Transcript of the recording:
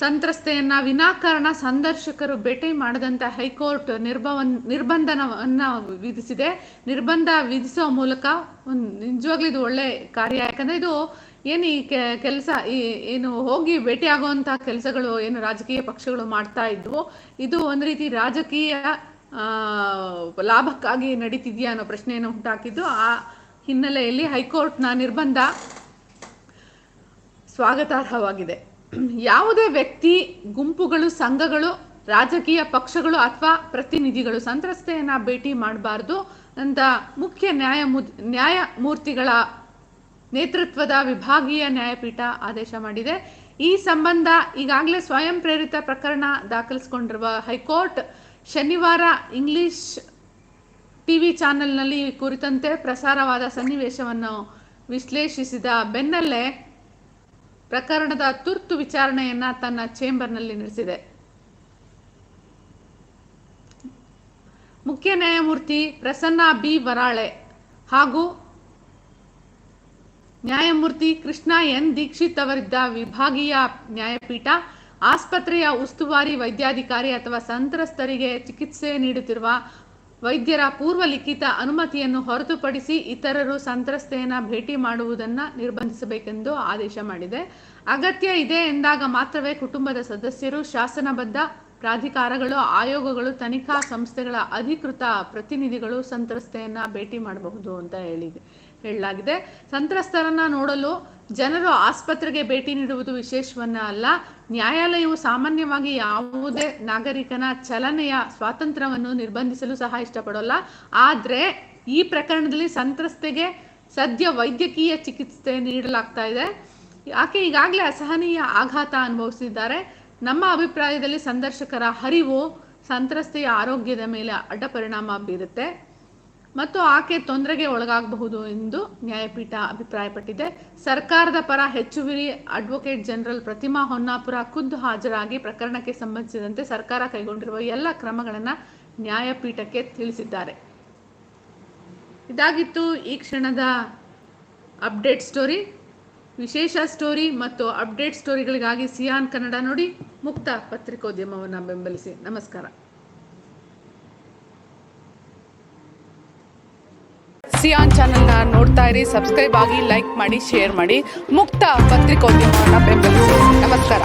ವ್ಯಕ್ತಿಯನ್ನ ವಿನಾಕಾರಣ ಸಂದರ್ಶಕರು ಭೇಟಿ ಮಾಡದಂತ ಹೈಕೋರ್ಟ್ ನಿರ್ಬವನ್ ನಿರ್ಬಂಧನವನ್ನ ವಿಧಿಸಿದೆ. ನಿರ್ಬಂಧ ವಿಧಿಸೋ ಮೂಲಕ ಒಂದು ನಿಜವಾಗ್ಲೂ ಇದು ಒಳ್ಳೆ ಕಾರ್ಯ. ಯಾಕಂದ್ರೆ ಇದು ಏನು ಈ ಕೆಲಸ ಈ ಏನು ಹೋಗಿ ಭೇಟಿ ಕೆಲಸಗಳು ಏನು ರಾಜಕೀಯ ಪಕ್ಷಗಳು ಮಾಡ್ತಾ ಇದ್ವು. ಇದು ಒಂದು ರೀತಿ ರಾಜಕೀಯ ಲಾಭಕ್ಕಾಗಿ ನಡೀತಿದೆಯಾ ಅನ್ನೋ ಪ್ರಶ್ನೆಯನ್ನು ಉಂಟಾಕಿದ್ದು. ಆ ಹಿನ್ನೆಲೆಯಲ್ಲಿ ಹೈಕೋರ್ಟ್ನ ನಿರ್ಬಂಧ ಸ್ವಾಗತಾರ್ಹವಾಗಿದೆ. ಯಾವುದೇ ವ್ಯಕ್ತಿ, ಗುಂಪುಗಳು, ಸಂಘಗಳು, ರಾಜಕೀಯ ಪಕ್ಷಗಳು ಅಥವಾ ಪ್ರತಿನಿಧಿಗಳು ಸಂತ್ರಸ್ತೆಯನ್ನ ಭೇಟಿ ಮಾಡಬಾರ್ದು. ಅಂತ ಮುಖ್ಯ ನ್ಯಾಯಮೂ, ನ್ಯಾಯಮೂರ್ತಿಗಳ ನೇತೃತ್ವದ ವಿಭಾಗೀಯ ನ್ಯಾಯಪೀಠ ಆದೇಶ ಮಾಡಿದೆ. ಈ ಸಂಬಂಧ ಈಗಾಗಲೇ ಸ್ವಯಂ ಪ್ರೇರಿತ ಪ್ರಕರಣ ದಾಖಲಿಸಿಕೊಂಡಿರುವ ಹೈಕೋರ್ಟ್ ಶನಿವಾರ ಇಂಗ್ಲಿಷ್ ಟಿವಿ ಚಾನೆಲ್ನಲ್ಲಿ ಕುರಿತಂತೆ ಪ್ರಸಾರವಾದ ಸನ್ನಿವೇಶವನ್ನು ವಿಶ್ಲೇಷಿಸಿದ ಬೆನ್ನಲ್ಲೇ ಪ್ರಕರಣದ ತುರ್ತು ವಿಚಾರಣೆಯನ್ನ ತನ್ನ ಚೇಂಬರ್ನಲ್ಲಿ ನಡೆಸಿದೆ. ಮುಖ್ಯ ನ್ಯಾಯಮೂರ್ತಿ ಪ್ರಸನ್ನ ಬಿ. ವರಾಳೆ ಹಾಗೂ ನ್ಯಾಯಮೂರ್ತಿ ಕೃಷ್ಣ ಎನ್. ದೀಕ್ಷಿತ್ ಅವರಿದ್ದ ವಿಭಾಗೀಯ ನ್ಯಾಯಪೀಠ ಆಸ್ಪತ್ರೆಯ ಉಸ್ತುವಾರಿ ವೈದ್ಯಾಧಿಕಾರಿ ಅಥವಾ ಸಂತ್ರಸ್ತರಿಗೆ ಚಿಕಿತ್ಸೆ ನೀಡುತ್ತಿರುವ ವೈದ್ಯರ ಪೂರ್ವ ಲಿಖಿತ ಅನುಮತಿಯನ್ನು ಹೊರತುಪಡಿಸಿ ಇತರರು ಸಂತ್ರಸ್ತೆಯನ್ನ ಭೇಟಿ ಮಾಡುವುದನ್ನು ನಿರ್ಬಂಧಿಸಬೇಕೆಂದು ಆದೇಶ ಮಾಡಿದೆ. ಅಗತ್ಯ ಇದೆ ಎಂದಾಗ ಮಾತ್ರವೇ ಕುಟುಂಬದ ಸದಸ್ಯರು ಶಾಸನಬದ್ಧ ಪ್ರಾಧಿಕಾರಗಳು, ಆಯೋಗಗಳು, ತನಿಖಾ ಸಂಸ್ಥೆಗಳ ಅಧಿಕೃತ ಪ್ರತಿನಿಧಿಗಳು ಸಂತ್ರಸ್ತೆಯನ್ನ ಭೇಟಿ ಮಾಡಬಹುದು ಅಂತ ಹೇಳಿದೆ ಹೇಳಲಾಗಿದೆ. ಸಂತ್ರಸ್ತರನ್ನ ನೋಡಲು ಜನರು ಆಸ್ಪತ್ರೆಗೆ ಭೇಟಿ ನೀಡುವುದು ವಿಶೇಷವನ್ನ ಅಲ್ಲ, ನ್ಯಾಯಾಲಯವು ಸಾಮಾನ್ಯವಾಗಿ ಯಾವುದೇ ನಾಗರಿಕನ ಚಲನೆಯ ಸ್ವಾತಂತ್ರ್ಯವನ್ನು ನಿರ್ಬಂಧಿಸಲು ಸಹ ಇಷ್ಟಪಡೋಲ್ಲ. ಆದ್ರೆ ಈ ಪ್ರಕರಣದಲ್ಲಿ ಸಂತ್ರಸ್ತೆಗೆ ಸದ್ಯ ವೈದ್ಯಕೀಯ ಚಿಕಿತ್ಸೆ ನೀಡಲಾಗ್ತಾ ಇದೆ. ಆಕೆ ಈಗಾಗಲೇ ಅಸಹನೀಯ ಆಘಾತ ಅನುಭವಿಸಿದ್ದಾರೆ. ನಮ್ಮ ಅಭಿಪ್ರಾಯದಲ್ಲಿ ಸಂದರ್ಶಕರ ಹರಿವು ಸಂತ್ರಸ್ತೆಯ ಆರೋಗ್ಯದ ಮೇಲೆ ಅಡ್ಡ ಪರಿಣಾಮ ಬೀರುತ್ತೆ. ಮತ್ತು ಆಕೆ ತೊಂದರೆಗೆ ಒಳಗಾಗಬಹುದು ಎಂದು ನ್ಯಾಯಪೀಠ ಅಭಿಪ್ರಾಯಪಟ್ಟಿದೆ. ಸರ್ಕಾರದ ಪರ ಹೆಚ್ಚುವರಿ ಅಡ್ವೊಕೇಟ್ ಜನರಲ್ ಪ್ರತಿಮಾ ಹೊನ್ನಾಪುರ ಖುದ್ದು ಹಾಜರಾಗಿ ಪ್ರಕರಣಕ್ಕೆ ಸಂಬಂಧಿಸಿದಂತೆ ಸರ್ಕಾರ ಕೈಗೊಂಡಿರುವ ಎಲ್ಲ ಕ್ರಮಗಳನ್ನು ನ್ಯಾಯಪೀಠಕ್ಕೆ ತಿಳಿಸಿದ್ದಾರೆ. ಇದಾಗಿತ್ತು ಈ ಕ್ಷಣದ ಅಪ್ಡೇಟ್ ಸ್ಟೋರಿ. ವಿಶೇಷ ಸ್ಟೋರಿ ಮತ್ತು ಅಪ್ಡೇಟ್ ಸ್ಟೋರಿಗಳಿಗಾಗಿ ಸಿಯಾನ್ ಕನ್ನಡ ನೋಡಿ ಮುಕ್ತ ಪತ್ರಿಕೋದ್ಯಮವನ್ನು ಬೆಂಬಲಿಸಿ. ನಮಸ್ಕಾರ. ಸಿಯಾನ್ ಚಾನೆಲ್ನ ನೋಡ್ತಾ ಇರಿ ಸಬ್ಸ್ಕ್ರೈಬ್ ಆಗಿ ಲೈಕ್ ಮಾಡಿ ಶೇರ್ ಮಾಡಿ, ಮುಕ್ತ ಪತ್ರಿಕೋದ್ಯಮವನ್ನು ಬೆಂಬಲಿಸಿ. ನಮಸ್ಕಾರ.